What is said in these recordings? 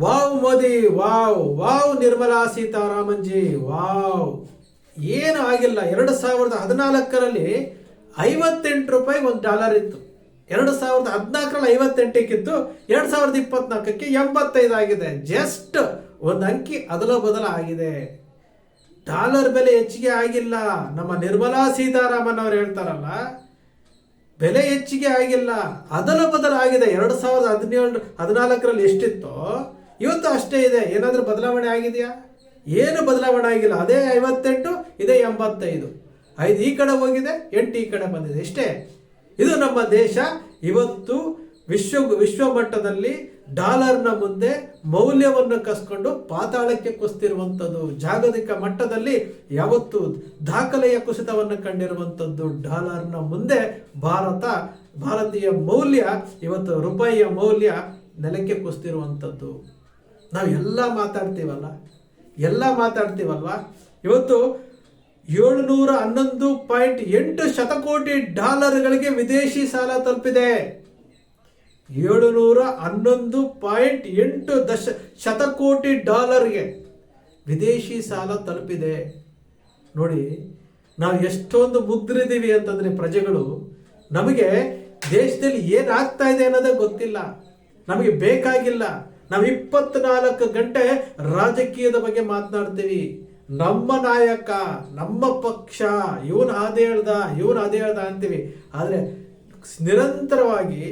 Wow Modi, wow wow Nirmala Sitharaman ji wow. ಏನು ಆಗಿಲ್ಲ, ಎರಡು ಸಾವಿರದ ಹದಿನಾಲ್ಕರಲ್ಲಿ ಐವತ್ತೆಂಟು ರೂಪಾಯಿ ಒಂದು ಡಾಲರ್ ಇತ್ತು. ಎರಡು ಸಾವಿರದ ಹದಿನಾಲ್ಕರಲ್ಲಿ ಐವತ್ತೆಂಟಕ್ಕಿತ್ತು, ಎರಡು ಸಾವಿರದ ಇಪ್ಪತ್ನಾಲ್ಕಕ್ಕೆ ಎಂಬತ್ತೈದು ಆಗಿದೆ. ಜಸ್ಟ್ ಒಂದು ಅಂಕಿ ಅದಲ ಬದಲ ಆಗಿದೆ. ಡಾಲರ್ ಬೆಲೆ ಹೆಚ್ಚಿಗೆ ಆಗಿಲ್ಲ. ನಮ್ಮ ನಿರ್ಮಲಾ ಸೀತಾರಾಮನ್ ಅವರು ಹೇಳ್ತಾರಲ್ಲ, ಬೆಲೆ ಹೆಚ್ಚಿಗೆ ಆಗಿಲ್ಲ ಅದಲ ಬದಲಾಗಿದೆ. ಎರಡು ಸಾವಿರದ ಹದಿನೇಳು, ಹದಿನಾಲ್ಕರಲ್ಲಿ ಎಷ್ಟಿತ್ತೋ ಇವತ್ತು ಅಷ್ಟೇ ಇದೆ. ಏನಾದರೂ ಬದಲಾವಣೆ ಆಗಿದೆಯಾ? ಏನು ಬದಲಾವಣೆ ಆಗಿಲ್ಲ. ಅದೇ ಐವತ್ತೆಂಟು, ಇದೇ ಎಂಬತ್ತೈದು. ಐದು ಈ ಕಡೆ ಹೋಗಿದೆ, ಎಂಟು ಈ ಕಡೆ ಬಂದಿದೆ. ಇಷ್ಟೇ. ಇದು ನಮ್ಮ ದೇಶ. ಇವತ್ತು ವಿಶ್ವ ವಿಶ್ವ ಮಟ್ಟದಲ್ಲಿ ಡಾಲರ್ನ ಮುಂದೆ ಮೌಲ್ಯವನ್ನು ಕಸ್ಕೊಂಡು ಪಾತಾಳಕ್ಕೆ ಕುಸ್ತಿರುವಂಥದ್ದು, ಜಾಗತಿಕ ಮಟ್ಟದಲ್ಲಿ ಯಾವತ್ತು ದಾಖಲೆಯ ಕುಸಿತವನ್ನು ಕಂಡಿರುವಂಥದ್ದು ಡಾಲರ್ನ ಮುಂದೆ ಭಾರತ, ಭಾರತೀಯ ಮೌಲ್ಯ, ಇವತ್ತು ರೂಪಾಯಿಯ ಮೌಲ್ಯ ನೆಲಕ್ಕೆ ಕುಸಿತಿರುವಂಥದ್ದು. ನಾವು ಎಲ್ಲ ಮಾತಾಡ್ತೀವಲ್ಲ? ಎಲ್ಲ ಮಾತಾಡ್ತೀವಲ್ವಾ? ಇವತ್ತು ಏಳುನೂರ ಹನ್ನೊಂದು ಪಾಯಿಂಟ್ ಎಂಟು ಶತಕೋಟಿ ಡಾಲರ್ಗಳಿಗೆ ವಿದೇಶಿ ಸಾಲ ತಲುಪಿದೆ. ಏಳುನೂರ ಹನ್ನೊಂದು ಪಾಯಿಂಟ್ ಎಂಟು ದಶ ಶತಕೋಟಿ ಡಾಲರ್ಗೆ ವಿದೇಶಿ ಸಾಲ ತಲುಪಿದೆ. ನೋಡಿ, ನಾವು ಎಷ್ಟೊಂದು ಮುದ್ರಿದ್ದೀವಿ ಅಂತಂದ್ರೆ ಪ್ರಜೆಗಳು, ನಮಗೆ ದೇಶದಲ್ಲಿ ಏನಾಗ್ತಾ ಇದೆ ಅನ್ನೋದೇ ಗೊತ್ತಿಲ್ಲ. ನಮಗೆ ಬೇಕಾಗಿಲ್ಲ. ನಾವು ಇಪ್ಪತ್ನಾಲ್ಕು ಗಂಟೆ ರಾಜಕೀಯದ ಬಗ್ಗೆ ಮಾತನಾಡ್ತೀವಿ. ನಮ್ಮ ನಾಯಕ, ನಮ್ಮ ಪಕ್ಷ, ಇವನು ಅದೇ ಹೇಳ್ದ, ಇವನು ಅದೇ ಹೇಳ್ದ ಅಂತೀವಿ. ಆದರೆ ನಿರಂತರವಾಗಿ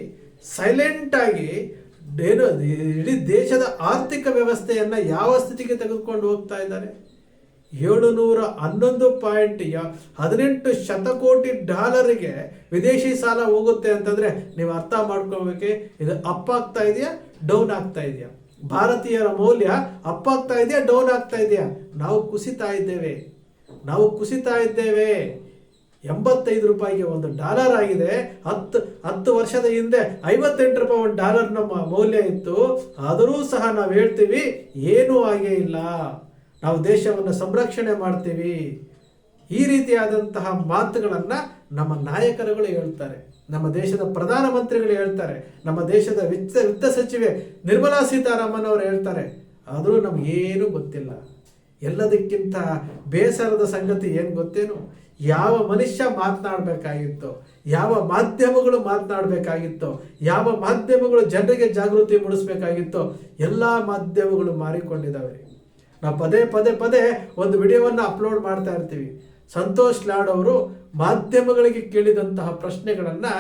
ಸೈಲೆಂಟ್ ಆಗಿ ಏನು, ಇಡೀ ದೇಶದ ಆರ್ಥಿಕ ವ್ಯವಸ್ಥೆಯನ್ನು ಯಾವ ಸ್ಥಿತಿಗೆ ತೆಗೆದುಕೊಂಡು ಹೋಗ್ತಾ ಇದ್ದಾರೆ? ಏಳುನೂರ ಹನ್ನೊಂದು ಪಾಯಿಂಟ್ ಹದಿನೆಂಟು ಶತಕೋಟಿ ಡಾಲರಿಗೆ ವಿದೇಶಿ ಸಾಲ ಹೋಗುತ್ತೆ ಅಂತಂದ್ರೆ ನೀವು ಅರ್ಥ ಮಾಡ್ಕೋಬೇಕೆ ಇದು ಅಪ್ಪಾಗ್ತಾ ಇದೆಯಾ? ಡೌನ್ ಆಗ್ತಾ ಇದೆಯಾ? ಭಾರತೀಯರ ಮೌಲ್ಯ ಅಪ್ ಇದೆಯಾ? ಡೌನ್ ಆಗ್ತಾ ಇದೆಯಾ? ನಾವು ಕುಸಿತಾ ಇದ್ದೇವೆ. ನಾವು ಕುಸಿತಾ ಇದ್ದೇವೆ. ಎಂಬತ್ತೈದು ರೂಪಾಯಿಗೆ ಒಂದು ಡಾಲರ್ ಆಗಿದೆ. ಹತ್ತು ಹತ್ತು ವರ್ಷದ ಹಿಂದೆ ಐವತ್ತೆಂಟು ರೂಪಾಯಿ ಒಂದು ಡಾಲರ್ ನಮ್ಮ ಮೌಲ್ಯ ಇತ್ತು. ಆದರೂ ಸಹ ನಾವು ಹೇಳ್ತೀವಿ, ಏನೂ ಆಗೇ ಇಲ್ಲ. ನಾವು ದೇಶವನ್ನು ಸಂರಕ್ಷಣೆ ಮಾಡ್ತೀವಿ. ಈ ರೀತಿಯಾದಂತಹ ಮಾತುಗಳನ್ನು ನಮ್ಮ ನಾಯಕರುಗಳು ಹೇಳ್ತಾರೆ, ನಮ್ಮ ದೇಶದ ಪ್ರಧಾನಮಂತ್ರಿಗಳು ಹೇಳ್ತಾರೆ, ನಮ್ಮ ದೇಶದ ವಿತ್ತ ವಿತ್ತ ಸಚಿವೆ ನಿರ್ಮಲಾ ಸೀತಾರಾಮನ್ ಅವರು ಹೇಳ್ತಾರೆ. ಆದರೂ ನಮಗೇನು ಗೊತ್ತಿಲ್ಲ. ಎಲ್ಲದಕ್ಕಿಂತ ಬೇಸರದ ಸಂಗತಿ ಏನು ಗೊತ್ತೇನು? ಯಾವ ಮನುಷ್ಯ ಮಾತನಾಡಬೇಕಾಗಿತ್ತು, ಯಾವ ಮಾಧ್ಯಮಗಳು ಮಾತನಾಡಬೇಕಾಗಿತ್ತು, ಯಾವ ಮಾಧ್ಯಮಗಳು ಜನರಿಗೆ ಜಾಗೃತಿ ಮೂಡಿಸ್ಬೇಕಾಗಿತ್ತು, ಎಲ್ಲ ಮಾಧ್ಯಮಗಳು ಮಾರಿಕೊಂಡಿದ್ದಾವೆ. ನಾವು ಪದೇ ಪದೇ ಪದೇ ಒಂದು ವಿಡಿಯೋವನ್ನು ಅಪ್ಲೋಡ್ ಮಾಡ್ತಾ ಇರ್ತೀವಿ. ಸಂತೋಷ್ ಲಾಡ್ ಅವರು ಮಾಧ್ಯಮಗಳಿಗೆ ಕೇಳಿದಂತಹ ಪ್ರಶ್ನೆಗಳನ್ನು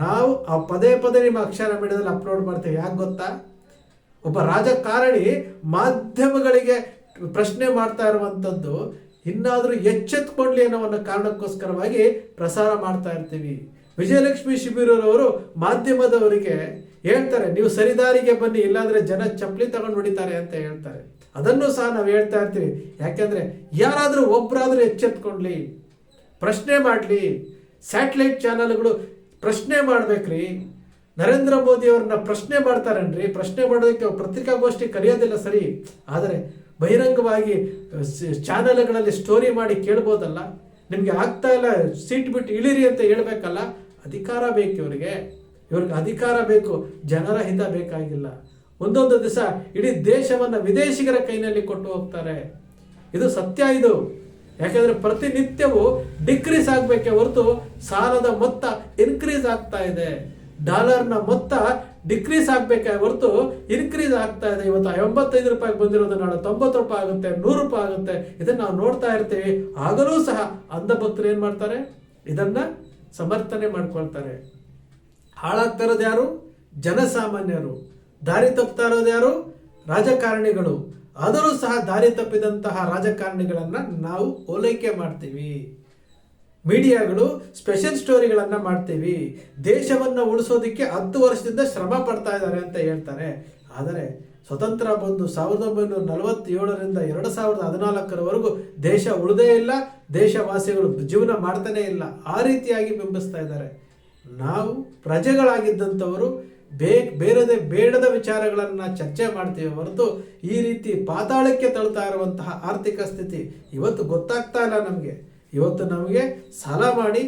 ನಾವು ಆ ಪದೇ ಪದೇ ನಿಮ್ಮ ಅಕ್ಷರ ಮೀಡಿಯಾದಲ್ಲಿ ಅಪ್ಲೋಡ್ ಮಾಡ್ತೇವೆ. ಯಾಕೆ ಗೊತ್ತಾ? ಒಬ್ಬ ರಾಜಕಾರಣಿ ಮಾಧ್ಯಮಗಳಿಗೆ ಪ್ರಶ್ನೆ ಮಾಡ್ತಾ ಇರುವಂಥದ್ದು ಇನ್ನಾದರೂ ಎಚ್ಚೆತ್ಕೊಳ್ಳಿ ಅನ್ನೋ ಒಂದು ಕಾರಣಕ್ಕೋಸ್ಕರವಾಗಿ ಪ್ರಸಾರ ಮಾಡ್ತಾ ಇರ್ತೀವಿ. ವಿಜಯಲಕ್ಷ್ಮಿ ಶಿಬಿರೂರವರು ಮಾಧ್ಯಮದವರಿಗೆ ಹೇಳ್ತಾರೆ, ನೀವು ಸರಿದಾರಿಗೆ ಬನ್ನಿ, ಇಲ್ಲಾಂದ್ರೆ ಜನ ಚಪ್ಪಲಿ ತಗೊಂಡು ಹೊಡಿತಾರೆ ಅಂತ ಹೇಳ್ತಾರೆ. ಅದನ್ನು ಸಹ ನಾವು ಹೇಳ್ತಾ ಇರ್ತೀವಿ. ಯಾಕೆಂದ್ರೆ ಯಾರಾದರೂ ಒಬ್ಬರಾದರೂ ಎಚ್ಚೆತ್ಕೊಳ್ಳಿ ಪ್ರಶ್ನೆ ಮಾಡಲಿ, ಸ್ಯಾಟಲೈಟ್ ಚಾನಲ್ಗಳು ಪ್ರಶ್ನೆ ಮಾಡಬೇಕ್ರಿ. ನರೇಂದ್ರ ಮೋದಿ ಅವ್ರನ್ನ ಪ್ರಶ್ನೆ ಮಾಡ್ತಾರನ್ರಿ? ಪ್ರಶ್ನೆ ಮಾಡೋದಕ್ಕೆ ಪತ್ರಿಕಾಗೋಷ್ಠಿ ಕರೆಯೋದಿಲ್ಲ ಸರಿ. ಆದರೆ ಬಹಿರಂಗವಾಗಿ ಚಾನಲ್ಗಳಲ್ಲಿ ಸ್ಟೋರಿ ಮಾಡಿ ಕೇಳ್ಬೋದಲ್ಲ. ನಿಮಗೆ ಆಗ್ತಾ ಇಲ್ಲ, ಸೀಟ್ ಬಿಟ್ಟು ಇಳಿರಿ ಅಂತ ಹೇಳ್ಬೇಕಲ್ಲ. ಅಧಿಕಾರ ಬೇಕು ಇವರಿಗೆ ಇವ್ರಿಗೆ ಅಧಿಕಾರ ಬೇಕು. ಜನರ ಹಿತ ಬೇಕಾಗಿಲ್ಲ. ಒಂದೊಂದು ದಿವಸ ಇಡೀ ದೇಶವನ್ನ ವಿದೇಶಿಗರ ಕೈನಲ್ಲಿ ಕೊಟ್ಟು ಹೋಗ್ತಾರೆ. ಇದು ಸತ್ಯ ಇದು. ಯಾಕೆಂದರೆ ಪ್ರತಿನಿತ್ಯವೂ ಡಿಕ್ರೀಸ್ ಆಗಬೇಕೆ ಹೊರತು ಸಾಲದ ಮೊತ್ತ ಇನ್ಕ್ರೀಸ್ ಆಗ್ತಾ ಇದೆ. ಡಾಲರ್ನ ಮೊತ್ತ ಡಿಕ್ರೀಸ್ ಆಗಬೇಕೆ ಹೊರತು ಇನ್ಕ್ರೀಸ್ ಆಗ್ತಾ ಇದೆ. ಇವತ್ತು ಎಂಬತ್ತೈದು ರೂಪಾಯಿ ಬಂದಿರೋದು ನಾಳೆ ತೊಂಬತ್ತು ರೂಪಾಯಿ ಆಗುತ್ತೆ, ನೂರು ರೂಪಾಯಿ ಆಗುತ್ತೆ. ಇದನ್ನ ನಾವು ನೋಡ್ತಾ ಇರ್ತೀವಿ. ಆಗಲೂ ಸಹ ಅಂಧ ಭಕ್ತರು ಏನ್ ಮಾಡ್ತಾರೆ? ಇದನ್ನ ಸಮರ್ಥನೆ ಮಾಡ್ಕೊಳ್ತಾರೆ. ಹಾಳಾಗ್ತಾ ಇರೋದು ಯಾರು? ಜನಸಾಮಾನ್ಯರು. ದಾರಿ ತಪ್ತಾ ಇರೋದು ಯಾರು? ರಾಜಕಾರಣಿಗಳು. ಆದರೂ ಸಹ ದಾರಿ ತಪ್ಪಿದಂತಹ ರಾಜಕಾರಣಿಗಳನ್ನ ನಾವು ಓಲೈಕೆ ಮಾಡ್ತೀವಿ. ಮೀಡಿಯಾಗಳು ಸ್ಪೆಷಲ್ ಸ್ಟೋರಿಗಳನ್ನ ಮಾಡ್ತೀವಿ. ದೇಶವನ್ನು ಉಳಿಸೋದಕ್ಕೆ ಹತ್ತು ವರ್ಷದಿಂದ ಶ್ರಮ ಪಡ್ತಾ ಇದ್ದಾರೆ ಅಂತ ಹೇಳ್ತಾರೆ. ಆದರೆ ಸ್ವತಂತ್ರ ಬಂದು ಸಾವಿರದ ಒಂಬೈನೂರ ನಲವತ್ತೇಳರಿಂದ ಎರಡು ಸಾವಿರದ ಹದಿನಾಲ್ಕರವರೆಗೂ ದೇಶ ಉಳಿದೇ ಇಲ್ಲ, ದೇಶವಾಸಿಗಳು ಜೀವನ ಮಾಡ್ತಾನೇ ಇಲ್ಲ. ಆ ರೀತಿಯಾಗಿ ಬಿಂಬಿಸ್ತಾ ಇದ್ದಾರೆ. ನಾವು ಪ್ರಜೆಗಳಾಗಿದ್ದಂಥವರು ಬೇ ಬೇರೆದೆ ಬೇಡದ ವಿಚಾರಗಳನ್ನು ಚರ್ಚೆ ಮಾಡ್ತೀವಿ ಹೊರತು ಈ ರೀತಿ ಪಾತಾಳಕ್ಕೆ ತಳ್ತಾ ಇರುವಂತಹ ಆರ್ಥಿಕ ಸ್ಥಿತಿ ಇವತ್ತು ಗೊತ್ತಾಗ್ತಾ ಇಲ್ಲ ನಮಗೆ. ಇವತ್ತು ನಮಗೆ ಸಾಲ ಮಾಡಿ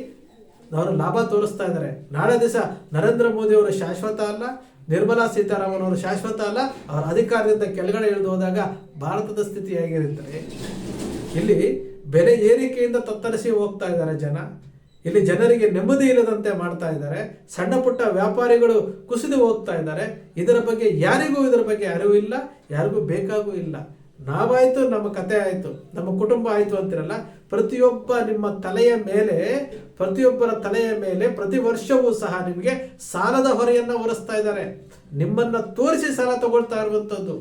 ಅವರು ಲಾಭ ತೋರಿಸ್ತಾ ಇದ್ದಾರೆ. ನಾಳೆ ದಿವಸ ನರೇಂದ್ರ ಮೋದಿ ಅವರು ಶಾಶ್ವತ ಅಲ್ಲ, ನಿರ್ಮಲಾ ಸೀತಾರಾಮನ್ ಅವರು ಶಾಶ್ವತ ಅಲ್ಲ, ಅವರ ಅಧಿಕಾರದಿಂದ ಕೆಳಗಡೆ ಇಳಿದು ಹೋದಾಗ ಭಾರತದ ಸ್ಥಿತಿ ಹೇಗಿರುತ್ತದೆ? ಇಲ್ಲಿ ಬೆಲೆ ಏರಿಕೆಯಿಂದ ತತ್ತರಿಸಿ ಹೋಗ್ತಾ ಇದ್ದಾರೆ ಜನ. ಇಲ್ಲಿ ಜನರಿಗೆ ನೆಮ್ಮದಿ ಇಲ್ಲದಂತೆ ಮಾಡ್ತಾ ಇದ್ದಾರೆ. ಸಣ್ಣ ಪುಟ್ಟ ವ್ಯಾಪಾರಿಗಳು ಕುಸಿದು ಹೋಗ್ತಾ ಇದ್ದಾರೆ. ಇದರ ಬಗ್ಗೆ ಯಾರಿಗೂ ಇದರ ಬಗ್ಗೆ ಅರಿವು ಇಲ್ಲ, ಯಾರಿಗೂ ಬೇಕಾಗೂ ಇಲ್ಲ. ನಾವಾಯ್ತು, ನಮ್ಮ ಕತೆ ಆಯಿತು, ನಮ್ಮ ಕುಟುಂಬ ಆಯಿತು ಅಂತಿರಲ್ಲ, ಪ್ರತಿಯೊಬ್ಬ ನಿಮ್ಮ ತಲೆಯ ಮೇಲೆ, ಪ್ರತಿಯೊಬ್ಬರ ತಲೆಯ ಮೇಲೆ ಪ್ರತಿ ವರ್ಷವೂ ಸಹ ನಿಮಗೆ ಸಾಲದ ಹೊರೆಯನ್ನ ಹೊರಿಸ್ತಾ ಇದ್ದಾರೆ. ನಿಮ್ಮನ್ನ ತೋರಿಸಿ ಸಾಲ ತಗೊಳ್ತಾ ಇರುವಂಥದ್ದು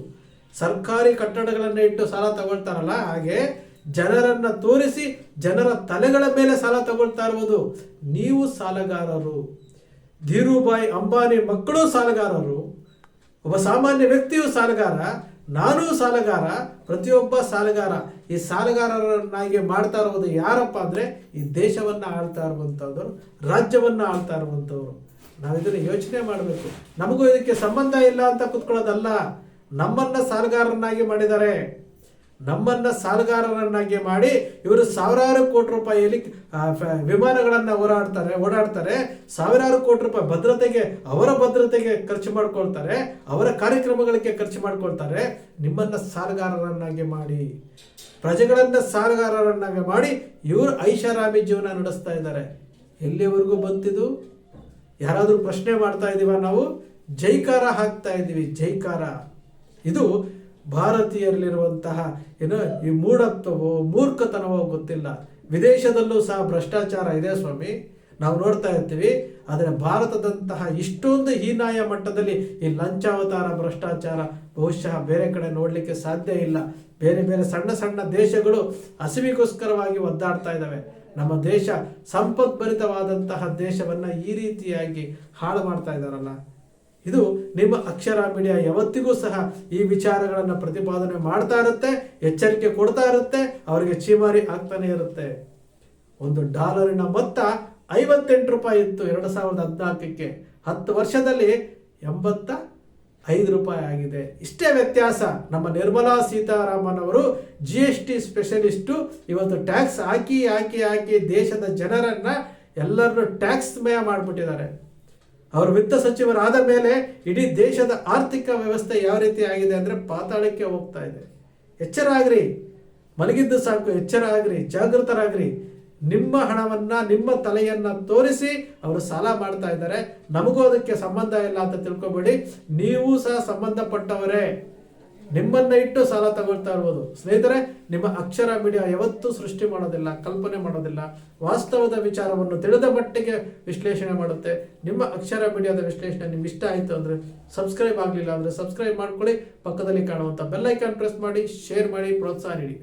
ಸರ್ಕಾರಿ ಕಟ್ಟಡಗಳನ್ನು ಇಟ್ಟು ಸಾಲ ತಗೊಳ್ತಾರಲ್ಲ, ಹಾಗೆ ಜನರನ್ನ ತೋರಿಸಿ ಜನರ ತಲೆಗಳ ಮೇಲೆ ಸಾಲ ತಗೊಳ್ತಾ ಇರುವುದು ನೀವು ಸಾಲಗಾರರು. ಧೀರೂಭಾಯಿ ಅಂಬಾನಿ ಮಕ್ಕಳು ಸಾಲಗಾರರು. ಒಬ್ಬ ಸಾಮಾನ್ಯ ವ್ಯಕ್ತಿಯು ಸಾಲಗಾರ, ನಾನೂ ಸಾಲಗಾರ, ಪ್ರತಿಯೊಬ್ಬ ಸಾಲಗಾರ. ಈ ಸಾಲಗಾರರನ್ನಾಗಿ ಮಾಡ್ತಾ ಇರುವುದು ಯಾರಪ್ಪ ಅಂದ್ರೆ ಈ ದೇಶವನ್ನ ಆಳ್ತಾ ಇರುವಂತವ್ರು ರಾಜ್ಯವನ್ನ ಆಳ್ತಾ ಇರುವಂತವ್ರು ನಾವು ಇದನ್ನ ಯೋಚನೆ ಮಾಡಬೇಕು. ನಮಗೂ ಇದಕ್ಕೆ ಸಂಬಂಧ ಇಲ್ಲ ಅಂತ ಕುತ್ಕೊಳ್ಳೋದಲ್ಲ. ನಮ್ಮನ್ನ ಸಾಲಗಾರರನ್ನಾಗಿ ಮಾಡಿದ್ದಾರೆ. ನಮ್ಮನ್ನ ಸಾಲಗಾರರನ್ನಾಗಿ ಮಾಡಿ ಇವರು ಸಾವಿರಾರು ಕೋಟಿ ರೂಪಾಯಿಯಲ್ಲಿ ವಿಮಾನಗಳನ್ನು ಓಡಾಡ್ತಾರೆ ಓಡಾಡ್ತಾರೆ. ಸಾವಿರಾರು ಕೋಟಿ ರೂಪಾಯಿ ಭದ್ರತೆಗೆ, ಅವರ ಭದ್ರತೆಗೆ ಖರ್ಚು ಮಾಡ್ಕೊಳ್ತಾರೆ, ಅವರ ಕಾರ್ಯಕ್ರಮಗಳಿಗೆ ಖರ್ಚು ಮಾಡ್ಕೊಳ್ತಾರೆ. ನಿಮ್ಮನ್ನ ಸಾಲಗಾರರನ್ನಾಗಿ ಮಾಡಿ, ಪ್ರಜೆಗಳನ್ನ ಸಾಲಗಾರರನ್ನಾಗಿ ಮಾಡಿ ಇವರು ಐಷಾರಾಮಿ ಜೀವನ ನಡೆಸ್ತಾ ಇದ್ದಾರೆ. ಎಲ್ಲಿವರೆಗೂ ಬಂತಿದು? ಯಾರಾದರೂ ಪ್ರಶ್ನೆ ಮಾಡ್ತಾ ಇದ್ದೀವ ನಾವು? ಜೈಕಾರ ಹಾಕ್ತಾ ಇದ್ದೀವಿ ಜೈಕಾರ. ಇದು ಭಾರತೀಯರಲ್ಲಿರುವಂತಹ ಏನು ಈ ಮೂಢತ್ವವೋ, ಮೂರ್ಖತನವೋ ಗೊತ್ತಿಲ್ಲ. ವಿದೇಶದಲ್ಲೂ ಸಹ ಭ್ರಷ್ಟಾಚಾರ ಇದೆ ಸ್ವಾಮಿ. ನಾವು ನೋಡ್ತಾ ಇರ್ತೀವಿ. ಆದರೆ ಭಾರತದಂತಹ ಇಷ್ಟೊಂದು ಹೀನಾಯ ಮಟ್ಟದಲ್ಲಿ ಈ ಲಂಚಾವತಾರ ಭ್ರಷ್ಟಾಚಾರ ಬಹುಶಃ ಬೇರೆ ಕಡೆ ನೋಡಲಿಕ್ಕೆ ಸಾಧ್ಯ ಇಲ್ಲ. ಬೇರೆ ಬೇರೆ ಸಣ್ಣ ಸಣ್ಣ ದೇಶಗಳು ಹಸಿವಿಗೋಸ್ಕರವಾಗಿ ಒದ್ದಾಡ್ತಾ ಇದ್ದಾವೆ. ನಮ್ಮ ದೇಶ ಸಂಪದ್ಭರಿತವಾದಂತಹ ದೇಶವನ್ನ ಈ ರೀತಿಯಾಗಿ ಹಾಳು ಮಾಡ್ತಾ ಇದ್ದಾರಲ್ಲ. ಇದು ನಿಮ್ಮ ಅಕ್ಷರ ಮೀಡಿಯಾ ಯಾವತ್ತಿಗೂ ಸಹ ಈ ವಿಚಾರಗಳನ್ನು ಪ್ರತಿಪಾದನೆ ಮಾಡ್ತಾ ಇರುತ್ತೆ, ಎಚ್ಚರಿಕೆ ಕೊಡ್ತಾ ಇರುತ್ತೆ, ಅವರಿಗೆ ಚೀಮಾರಿ ಆಗ್ತಾನೆ ಇರುತ್ತೆ. ಒಂದು ಡಾಲರಿನ ಮೊತ್ತ ಐವತ್ತೆಂಟು ರೂಪಾಯಿ ಇತ್ತು ಎರಡು ಸಾವಿರದ ಹದಿನಾಲ್ಕಕ್ಕೆ. ಹತ್ತು ವರ್ಷದಲ್ಲಿ ಎಂಬತ್ತ ಐದು ರೂಪಾಯಿ ಆಗಿದೆ. ಇಷ್ಟೇ ವ್ಯತ್ಯಾಸ. ನಮ್ಮ ನಿರ್ಮಲಾ ಸೀತಾರಾಮನ್ ಅವರು ಜಿ ಎಸ್ ಟಿ ಸ್ಪೆಷಲಿಸ್ಟು ಇವತ್ತು ಟ್ಯಾಕ್ಸ್ ಹಾಕಿ ಹಾಕಿ ಹಾಕಿ ದೇಶದ ಜನರನ್ನು ಎಲ್ಲರನ್ನು ಟ್ಯಾಕ್ಸ್ ಮಯ ಮಾಡಿಬಿಟ್ಟಿದ್ದಾರೆ. ಅವರು ವಿತ್ತ ಸಚಿವರಾದ ಮೇಲೆ ಇಡೀ ದೇಶದ ಆರ್ಥಿಕ ವ್ಯವಸ್ಥೆ ಯಾವ ರೀತಿ ಆಗಿದೆ ಅಂದರೆ ಪಾತಾಳಕ್ಕೆ ಹೋಗ್ತಾ ಇದೆ. ಎಚ್ಚರ ಆಗ್ರಿ. ಮಲಗಿದ್ದು ಸಾಕು, ಎಚ್ಚರ ಆಗ್ರಿ, ಜಾಗೃತರಾಗ್ರಿ. ನಿಮ್ಮ ಹಣವನ್ನ, ನಿಮ್ಮ ತಲೆಯನ್ನ ತೋರಿಸಿ ಅವರು ಸಾಲ ಮಾಡ್ತಾ ಇದ್ದಾರೆ. ನಮಗೂ ಅದಕ್ಕೆ ಸಂಬಂಧ ಇಲ್ಲ ಅಂತ ತಿಳ್ಕೊಬೇಡಿ. ನೀವು ಸಹ ಸಂಬಂಧಪಟ್ಟವರೇ. ನಿಮ್ಮನ್ನ ಇಟ್ಟು ಸಾಲ ತಗೊಳ್ತಾ ಇರ್ಬೋದು. ಸ್ನೇಹಿತರೆ, ನಿಮ್ಮ ಅಕ್ಷರ ಮೀಡಿಯಾ ಯಾವತ್ತೂ ಸೃಷ್ಟಿ ಮಾಡೋದಿಲ್ಲ, ಕಲ್ಪನೆ ಮಾಡೋದಿಲ್ಲ. ವಾಸ್ತವದ ವಿಚಾರವನ್ನು ತಿಳಿದ ಮಟ್ಟಿಗೆ ವಿಶ್ಲೇಷಣೆ ಮಾಡುತ್ತೆ. ನಿಮ್ಮ ಅಕ್ಷರ ಮೀಡಿಯಾದ ವಿಶ್ಲೇಷಣೆ ನಿಮ್ಗೆ ಇಷ್ಟ ಆಯಿತು ಅಂದರೆ ಸಬ್ಸ್ಕ್ರೈಬ್ ಆಗಲಿಲ್ಲ ಅಂದರೆ ಸಬ್ಸ್ಕ್ರೈಬ್ ಮಾಡ್ಕೊಳ್ಳಿ. ಪಕ್ಕದಲ್ಲಿ ಕಾಣುವಂಥ ಬೆಲ್ಲೈಕಾನ್ ಪ್ರೆಸ್ ಮಾಡಿ, ಶೇರ್ ಮಾಡಿ, ಪ್ರೋತ್ಸಾಹ ನೀಡಿ.